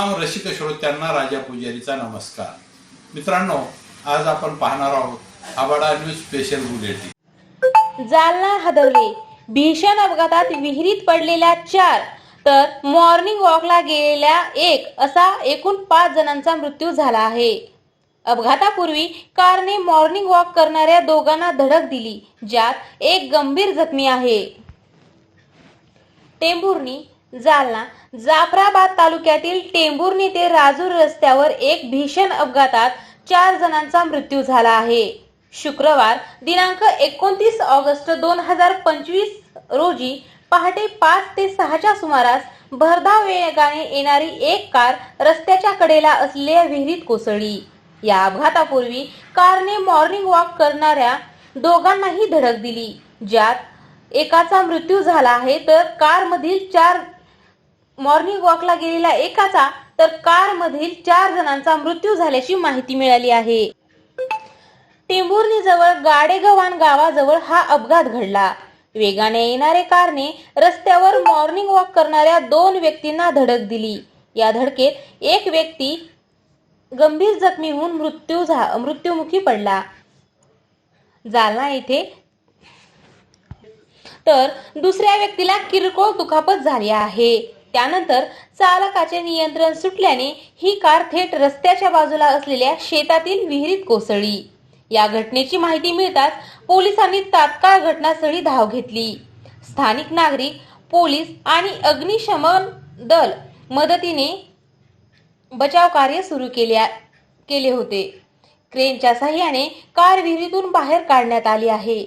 रसिक श्रोत्यांना राजा पुजारीचा नमस्कार. मित्रांनो आज आपण पाहणार आहोत आबाडा न्यूज स्पेशल बुलेटिन. जालना हदवले भीषण अपघातात विहिरीत पडलेल्या चार तर मॉर्निंग वॉकला गेलेल्या एक असा एकूण पाच जणांचा मृत्यू झाला आहे. अपघातापूर्वी कारने मॉर्निंग वॉक करणाऱ्या दोघांना धडक दिली ज्यात एक गंभीर जखमी आहे. टेंभुर्णी जालना जाफराबाद तालुक्यातील टेंभुर्णी ते राजूर रस्त्यावर एक भीषण अपघातात चार जणांचा मृत्यू झाला आहे. शुक्रवार दिनांक एकोणतीस ऑगस्ट दोन हजार पंचवीस रोजी पहाटे पाच ते सहाच्या सुमारास भरधाव वेगाने येणारी एक कार रस्त्याच्या कडेला असलेल्या विहिरीत कोसळली. या अपघातापूर्वी कारने मॉर्निंग वॉक करणाऱ्या दोघांनाही धडक दिली. ज्यात एकाचा मृत्यू झाला आहे तर कारमधील चार मॉर्निंग वॉकला गेलेल्या एकाचा तर कार मधील चार जणांचा मृत्यू झाल्याची माहिती मिळाली आहे. टेंभुर्णी जवळ गाडेगव्हाण गावाजवळ हा अपघात घडला. वेगाने येणारे कारने रस्त्यावर मॉर्निंग वॉक करणाऱ्या दोन व्यक्तींना धडक दिली. या धडकेत एक व्यक्ती गंभीर जखमी होऊन मृत्यू झा मृत्युमुखी पडला. जालना येथे तर दुसऱ्या व्यक्तीला किरकोळ दुखापत झाली आहे. त्यानंतर चालकाचे नियंत्रण सुटल्याने ही कार थेट रस्त्याच्या बाजूला असलेल्या शेतातील विहिरीत कोसळली. या घटनेची माहिती मिळताच पोलिसांनी तात्काळ घटनास्थळी धाव घेतली. स्थानिक नागरिक पोलीस आणि अग्निशमन दल मदतीने बचाव कार्य सुरू केले केले होते. क्रेनच्या सहाय्याने कार विहिरीतून बाहेर काढण्यात आली आहे.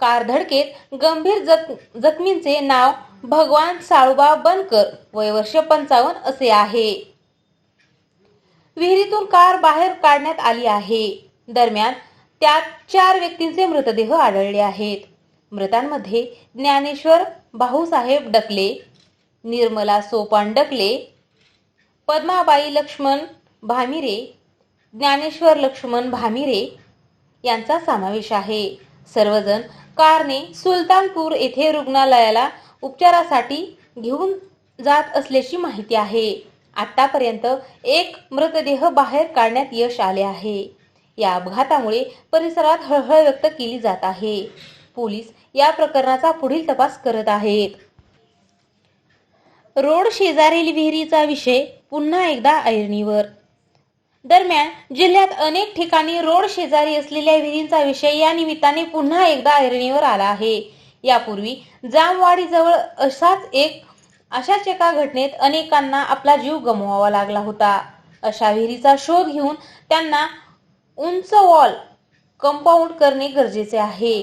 कार धडकेत गंभीर जख जखमींचे नाव भगवान साळुबा बनकर वय वर्ष पंचावन्न असे आहे. विहिरीतून कार बाहेर काढण्यात आली आहे. दरम्यान त्यात चार व्यक्तींचे मृतदेह आढळले आहेत. मृतांमध्ये ज्ञानेश्वर भाऊसाहेब डकले निर्मला सोपान डकले पद्माबाई लक्ष्मण भामिरे ज्ञानेश्वर लक्ष्मण भामिरे यांचा समावेश आहे. सर्वजण कारने सुलतानपूर येथे रुग्णालयाला उपचारासाठी घेऊन जात असल्याची माहिती आहे. आतापर्यंत एक मृतदेह बाहेर काढण्यात यश आले आहे. या अपघातामुळे परिसरात हळहळ व्यक्त केली जात आहे. पोलीस या प्रकरणाचा पुढील तपास करत आहेत. रोड शेजारील विहिरीचा विषय पुन्हा एकदा ऐरणीवर. दरम्यान जिल्ह्यात अनेक ठिकाणी रोड शेजारी असलेल्या विहिरींचा विषय या निमित्ताने पुन्हा एकदा ऐरणीवर आला आहे. यापूर्वी जामवाडीजवळ असाच एक अशाच एका घटनेत अनेकांना आपला जीव गमवावा लागला होता. अशा विहिरीचा शोध घेऊन त्यांना उंच वॉल कंपाऊंड करणे गरजेचे आहे.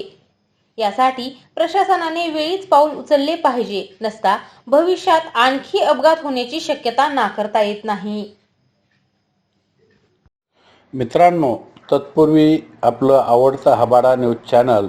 यासाठी प्रशासनाने वेळीच पाऊल उचलले पाहिजे नसता भविष्यात आणखी अपघात होण्याची शक्यता नाकारता येत नाही. मित्रांनो तत्पूर्वी आपलं आवडतं हबाडा न्यूज चॅनल